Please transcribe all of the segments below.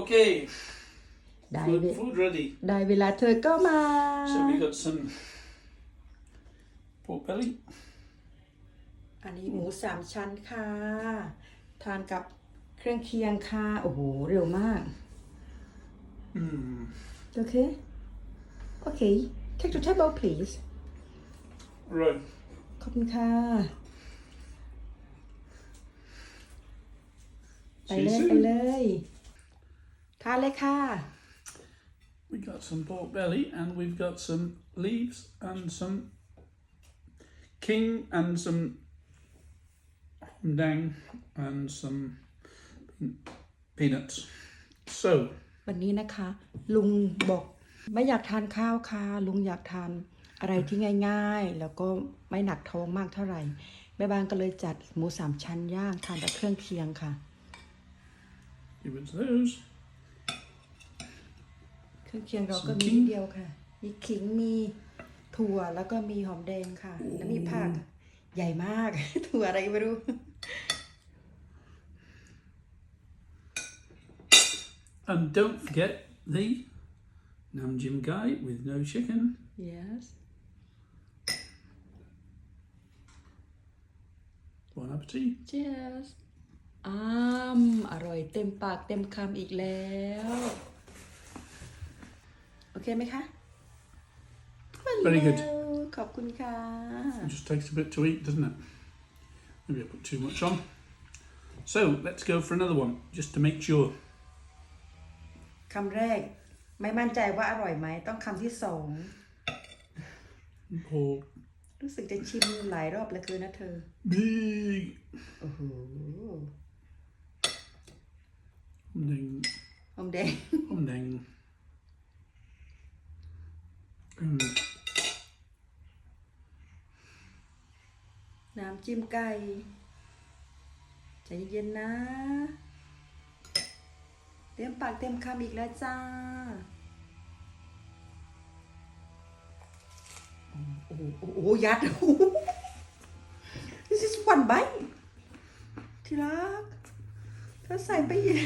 Okay, ได้ food, เว food ready. ได้เวลาเธอก็มา So we got some pork belly. อันนี้หมูสามชั้นค่ะ ทานกับเครื่องเคียงค่ะ โอ้โห เร็วมาก Mm. โอเค โอเค take the table please Right. ขอบคุณค่ะ ไป See เล you ยไป soon. เลย ทานเลยค่ะ We got some pork belly and we've got some leaves and some king and some dang and some peanuts. So, วันนี้นะคะ ลุงบอกไม่อยากทานข้าวค่ะ ลุงอยากทานอะไรที่ง่ายๆ แล้วก็ไม่หนักท้องมากเท่าไหร่แม่บ้านก็เลยจัดหมูสามชั้นย่างทานกับเครื่องเคียงค่ะ give it to those. เครื่องเคียงเราก็ส่วนมีขิงนิดเดียวค่ะ มีขิงมีถั่วแล้วก็มีหอมแดงค่ะ แล้วมีผักใหญ่มาก ถั่วอะไรก็ไม่รู้ And don't forget the Nam Jim Gai with no chicken. yes Bon appetit. cheers อ้ามอร่อยเต็มปากเต็มคำอีกแล้ว โอเคไหมคะ Very good. Hello ขอบคุณค่ะ It just takes a bit to eat, doesn't it? Maybe I put too much on. So let's go for another one, just to make sure. คำแรก ไม่มั่นใจว่าอร่อยไหม ต้องคำที่สอง Pork รู้สึกจะชิมหลายรอบเหลือเกินนะเธอ big โอ้โห ding หอมแดง ding. And น้ำจิ้มไก่ใจเย็นๆนะ เต็มปากเต็มคำอีกแล้วจ้า โอ้โหโอ้โหยัด This is one bite ที่รักเธอใส่ไปเยอะ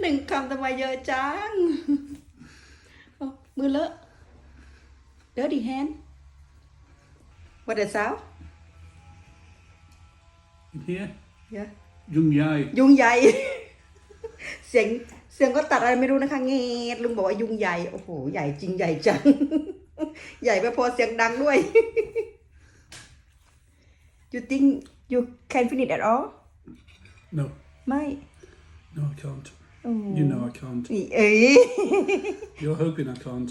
หนึ่งคำทำไมเยอะจังมือเลอะ dirty hand what the sound in here, yeah Jung Yai. ยุงใหญ่ เสียงเสียงก็ตัดอะไรไม่รู้นะคะเงดลุงบอกว่ายุงใหญ่ โอ้โห ใหญ่จริงใหญ่จัง ใหญ่ไม่พอเสียงดังด้วย you think you can finish at all No, ไม่ no, I can't. โอ้ You know I can't. นี่เอ้ย You're hoping I can't.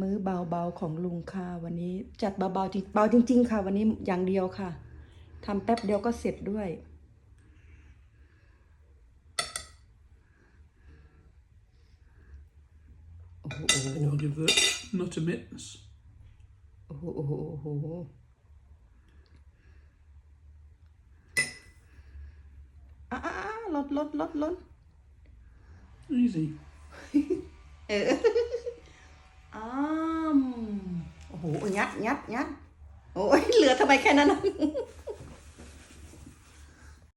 มื้อเบาๆของลุงค่ะวันนี้จัดเบาๆจริงเบาจริง ๆ ค่ะ วันนี้อย่างเดียวค่ะทำแป๊บเดียวก็เสร็จด้วย โอ้โห I'll give the nut a mitts. โอ้โหโอ้โหโอ้โห อะอะอะลดลดลดลด Easy. เออ อ้ามโอ้โหยัดยัดยัด โอ้ยเหลือทำไมแค่นั้น